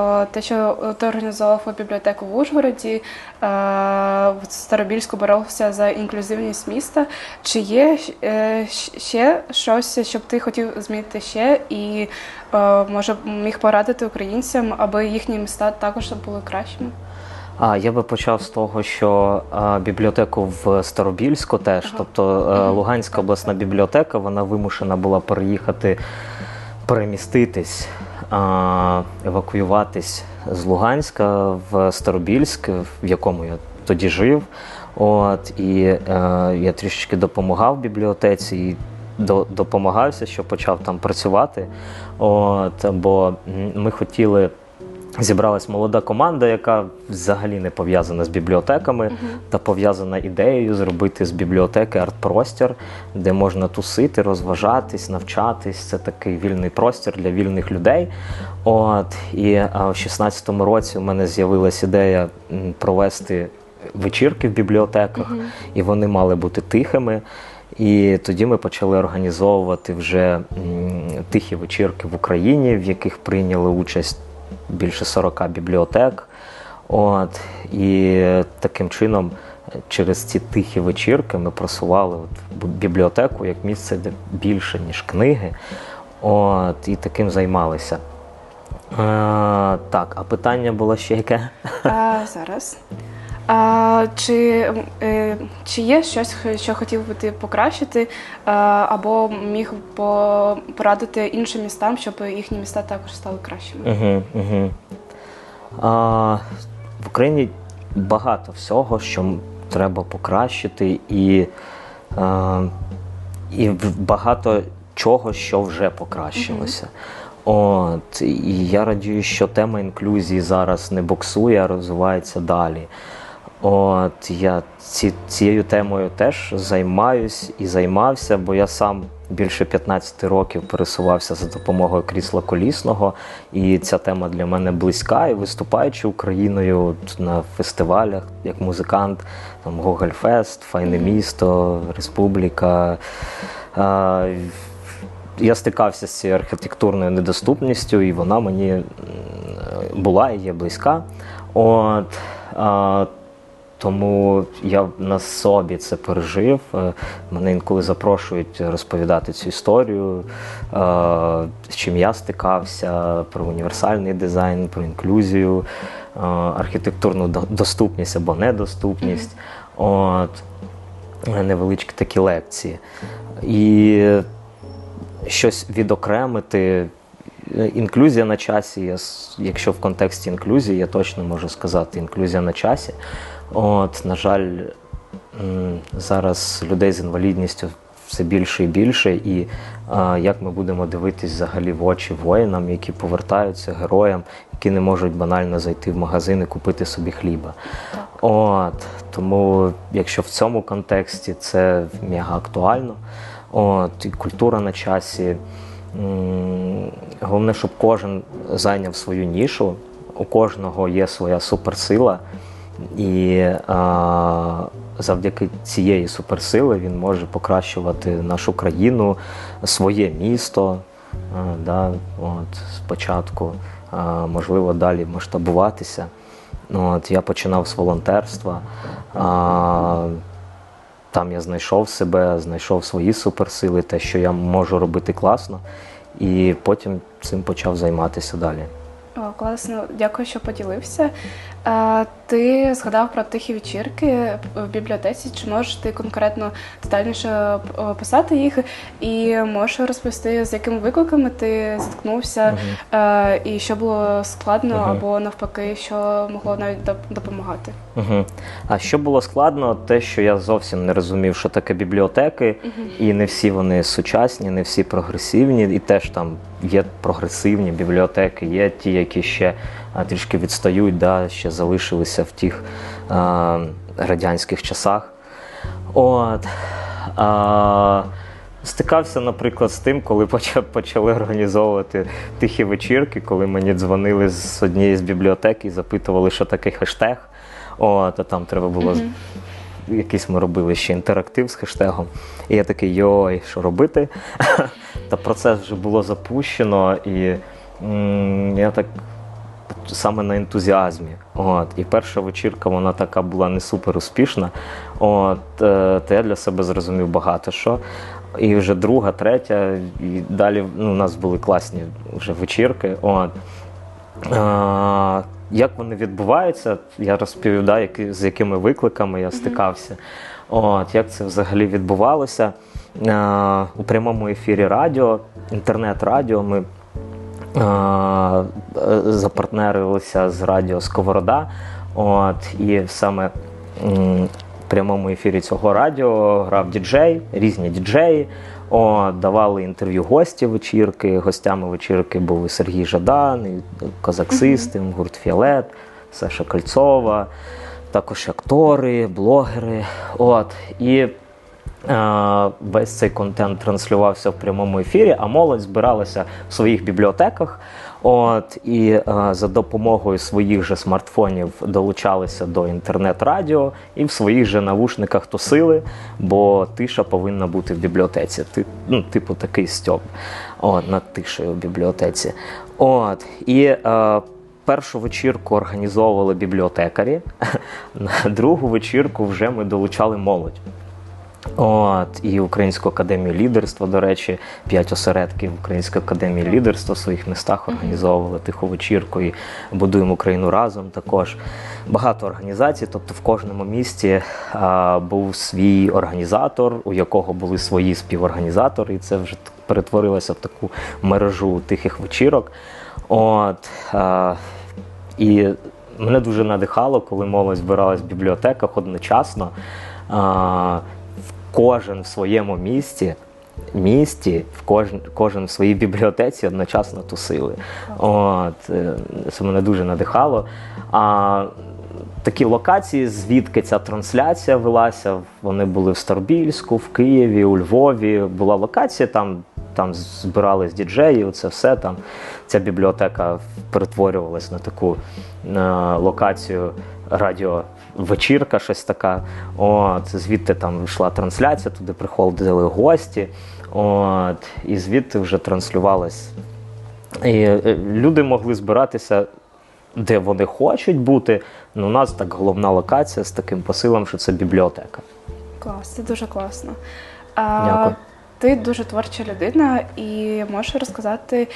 Е, Те, що ти організовував бібліотеку в Ужгороді, е, в Старобільську боровся за інклюзивність міста. Чи є е, ще щось, щоб ти хотів змінити ще, і е, може міг порадити українцям, аби їхні міста також були кращими? А я би почав з того, що а, бібліотеку в Старобільську теж, тобто е, Луганська обласна бібліотека, вона вимушена була переїхати, переміститись, евакуюватись з Луганська в Старобільськ, в якому я тоді жив. От, і е, я трішечки допомагав бібліотеці і до, допомагався, що почав там працювати. От, бо ми хотіли. Зібралась молода команда, яка взагалі не пов'язана з бібліотеками, та пов'язана ідеєю зробити з бібліотеки арт-простір, де можна тусити, розважатись, навчатись. Це такий вільний простір для вільних людей. От і а, в 16-му році у мене з'явилась ідея провести вечірки в бібліотеках, і вони мали бути тихими. І тоді ми почали організовувати вже тихі вечірки в Україні, в яких прийняли участь більше 40 бібліотек. От, і таким чином, через ці тихі вечірки ми просували от бібліотеку як місце, де більше, ніж книги. От, і таким займалися. Е, так, а питання було ще яке? А, зараз. А, чи, е, чи є щось, що хотів би ти покращити, а, або міг по- порадити іншим містам, щоб їхні міста також стали кращими? Угу, угу. А, в Україні багато всього, що треба покращити, і, а, і багато чого, що вже покращилося. От, і я радію, що тема інклюзії зараз не боксує, а розвивається далі. От я ці, цією темою теж займаюсь і займався, бо я сам більше 15 років пересувався за допомогою крісла колісного, і ця тема для мене близька. І виступаючи Україною на фестивалях як музикант, там Гогольфест, Файне місто, Республіка. А, я стикався з цією архітектурною недоступністю, і вона мені була і є близька. От, а, тому я на собі це пережив. Е, Мене інколи запрошують розповідати цю історію, е, з чим я стикався, про універсальний дизайн, про інклюзію, е, архітектурну доступність або недоступність. От, невеличкі такі лекції. І щось відокремити. Інклюзія на часі, якщо в контексті інклюзії, я точно можу сказати, інклюзія на часі. От, на жаль, зараз людей з інвалідністю все більше і більше, і а, як ми будемо дивитись взагалі в очі воїнам, які повертаються, героям, які не можуть банально зайти в магазин і купити собі хліба. От, тому, якщо в цьому контексті це мега актуально, от, і культура на часі. Головне, щоб кожен зайняв свою нішу, у кожного є своя суперсила, і а, завдяки цієї суперсили він може покращувати нашу країну, своє місто. а, да, от, спочатку, а, можливо, далі масштабуватися. От, я починав з волонтерства. А, там я знайшов себе, знайшов свої суперсили, те, що я можу робити класно, і потім цим почав займатися далі. О, класно, дякую, що поділився. Ти згадав про тихі вечірки в бібліотеці. Чи можеш ти конкретно детальніше описати їх? І можеш розповісти, з якими викликами ти зіткнувся, е, і що було складно, Мгм. або навпаки, що могло навіть допомагати? Угу. А що було складно, те, що я зовсім не розумів, що таке бібліотеки, і не всі вони сучасні, не всі прогресивні, і теж там є прогресивні бібліотеки, є ті, які ще трішки відстають, да, ще залишилися в тих а, радянських часах. От. А, Стикався, наприклад, з тим, коли почали організовувати тихі вечірки, коли мені дзвонили з однієї з бібліотек і запитували, що таке хештег. От, а там треба було якийсь ми робили ще інтерактив з хештегом. І я такий, йой, що робити? Та процес вже було запущено, і м, я так саме на ентузіазмі. От. І перша вечірка вона така була не супер успішна. От, е, то я для себе зрозумів багато що. І вже друга, третя, і далі ну, у нас були класні вже вечірки. От. А, як вони відбуваються, я розповідаю, які, з якими викликами я стикався. От, як це взагалі відбувалося. А, у прямому ефірі радіо, інтернет-радіо ми е, запартнерилися з радіо Сковорода. От, і саме в прямому ефірі цього радіо грав діджей, різні діджеї. О, давали інтерв'ю гості вечірки. Гостями вечірки були Сергій Жадан, Козак Систем, гурт Фіолет, Саша Кольцова, також актори, блогери. От. І е, весь цей контент транслювався в прямому ефірі, а молодь збиралася в своїх бібліотеках. От, і е, за допомогою своїх же смартфонів долучалися до інтернет-радіо і в своїх же навушниках тусили, бо тиша повинна бути в бібліотеці. Ти, ну, типу такий стьоп от, над тишею в бібліотеці. От, і е, першу вечірку організовували бібліотекарі, на другу вечірку вже ми долучали молодь. От, і Українську академію лідерства, до речі, п'ять осередків Української академії лідерства в своїх містах організовували тиху вечірку і будуємо Україну разом. Також багато організацій, тобто в кожному місті а, був свій організатор, у якого були свої співорганізатори, і це вже перетворилося в таку мережу тихих вечірок. От, а, і мене дуже надихало, коли молодь збиралась в бібліотеках одночасно. А, кожен в своєму місті, місті, в кожен, кожен в своїй бібліотеці одночасно тусили. От, е, це мене дуже надихало. А такі локації, звідки ця трансляція велася, вони були в Старбільську, в Києві, у Львові. Була локація, там, там збирались діджеї, це все там. Ця бібліотека перетворювалась на таку е, локацію радіо. Вечірка, щось така. От, звідти там йшла трансляція, туди приходили гості. От, і звідти вже транслювалось. І е, люди могли збиратися, де вони хочуть бути. Ну, у нас так головна локація з таким посилом, що це бібліотека. Клас, це дуже класно. А, Дякую. Ти дуже творча людина, і можеш розказати,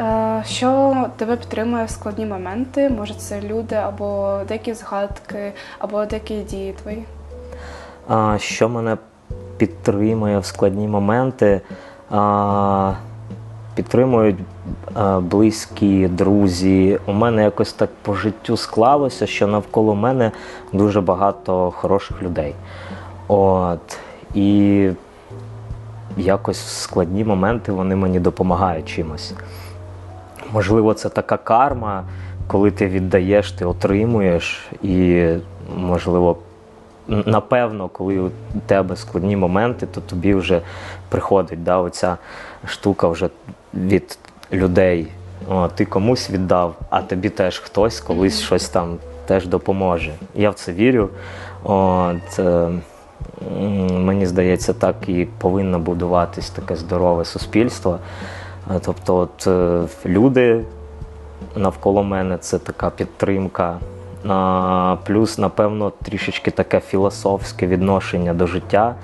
е, що тебе підтримує в складні моменти? Може, це люди або деякі згадки, або деякі дії твої? А, що мене підтримує в складні моменти? А, підтримують близькі, друзі. У мене якось так по життю склалося, що навколо мене дуже багато хороших людей. От. І якось в складні моменти вони мені допомагають чимось. Можливо, це така карма, коли ти віддаєш, ти отримуєш, і, можливо, напевно, коли у тебе складні моменти, то тобі вже приходить да, оця штука вже від людей. О, ти комусь віддав, а тобі теж хтось колись щось там теж допоможе. Я в це вірю. От, мені здається, так і повинно будуватись таке здорове суспільство. Е, Тобто, от е, люди навколо мене це така підтримка. Плюс, напевно, трішечки таке філософське відношення до життя.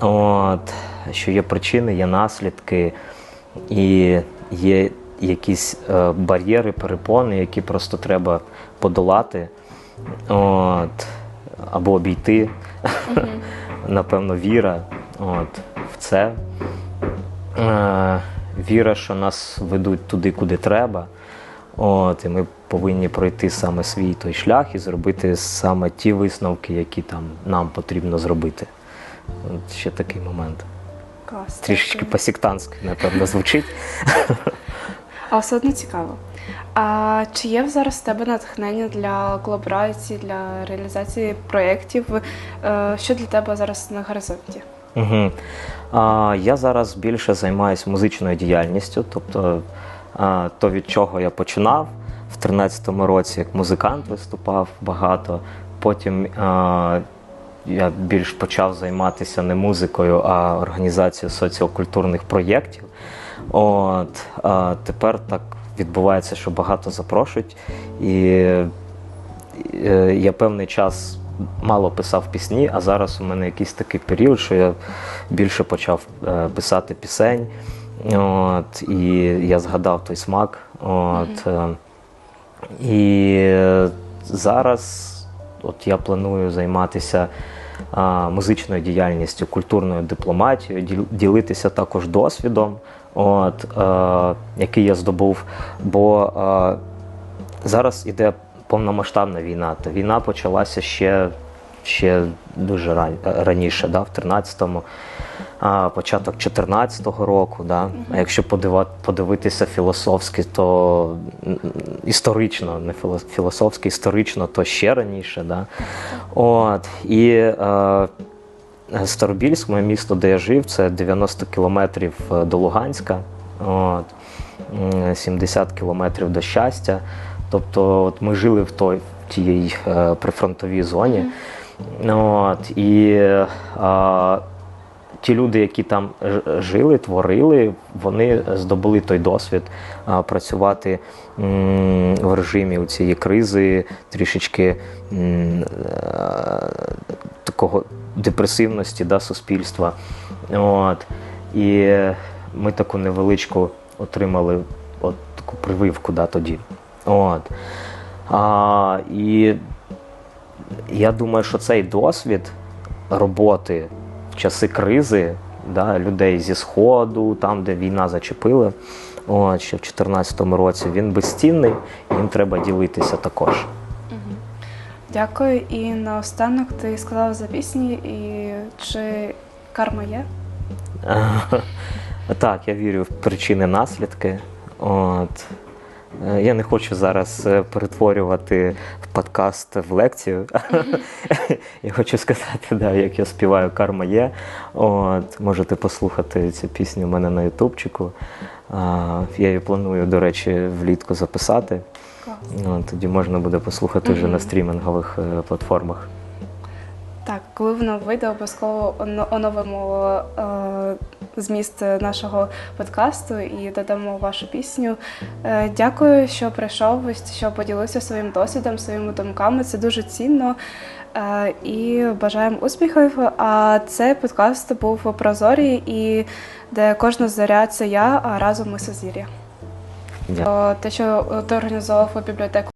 От, що є причини, є наслідки, і є якісь е, бар'єри, перепони, які просто треба подолати. От, або обійти. Напевно, віра от, в це. Е, віра, що нас ведуть туди, куди треба. От, і ми повинні пройти саме свій той шлях і зробити саме ті висновки, які там нам потрібно зробити. От ще такий момент. Клас. Трішечки по-сектантськи, напевно, звучить. А все одно цікаво. А чи є зараз в тебе натхнення для колаборації, для реалізації проєктів? Е, Що для тебе зараз на горизонті? Угу. А, я зараз більше займаюся музичною діяльністю, тобто а, то, від чого я починав в 13-му році, як музикант виступав багато. Потім а, я більш почав займатися не музикою, а організацією соціокультурних проєктів. От, а, тепер так відбувається, що багато запрошують. І е, я певний час мало писав пісні, а зараз у мене якийсь такий період, що я більше почав е, писати пісень. От, і я згадав той смак. От, е, і е, зараз от я планую займатися музичною діяльністю, культурною дипломатією, діл- ділитися також досвідом, от, е, який я здобув. Бо е, зараз іде повномасштабна війна. Та війна почалася ще, ще дуже раніше, да, в 13-му. Початок 14-го року, да. а якщо подивитися філософськи, то історично, не філософськи, історично, то ще раніше. Да. От, і е, Старобільськ, моє місто, де я жив, це 90 кілометрів е, до Луганська, от, 70 кілометрів до щастя. Тобто от ми жили в той в тій е, прифронтовій зоні. От, і е, ті люди, які там жили, творили, вони здобули той досвід працювати в режимі цієї кризи, трішечки е, такого депресивності да, суспільства. От. І ми таку невеличку отримали от таку прививку да, тоді. От. А, і я думаю, що цей досвід роботи часи кризи, да, людей зі Сходу, там, де війна зачепила, от, ще в 2014 році, він безцінний, і їм треба ділитися також. Дякую. І наостанок ти сказала за пісні, і чи карма є? Так, я вірю в причини наслідки. От. Е, Я не хочу зараз е, перетворювати подкаст в лекцію. я хочу сказати, да, як я співаю Карма є. От, можете послухати цю пісню у мене на ютубчику. Я її планую, до речі, влітку записати. От, тоді можна буде послухати вже на стрімінгових е, платформах. Коли воно вийде, обов'язково оновимо е, зміст нашого подкасту і додамо вашу пісню. Е, дякую, що прийшов, що поділився своїм досвідом, своїми думками. Це дуже цінно. Е, і бажаємо успіхів. А цей подкаст був у Прозорі, і де кожна зоря це я, а разом ми сузір'я. Те, що ти організовував бібліотеку.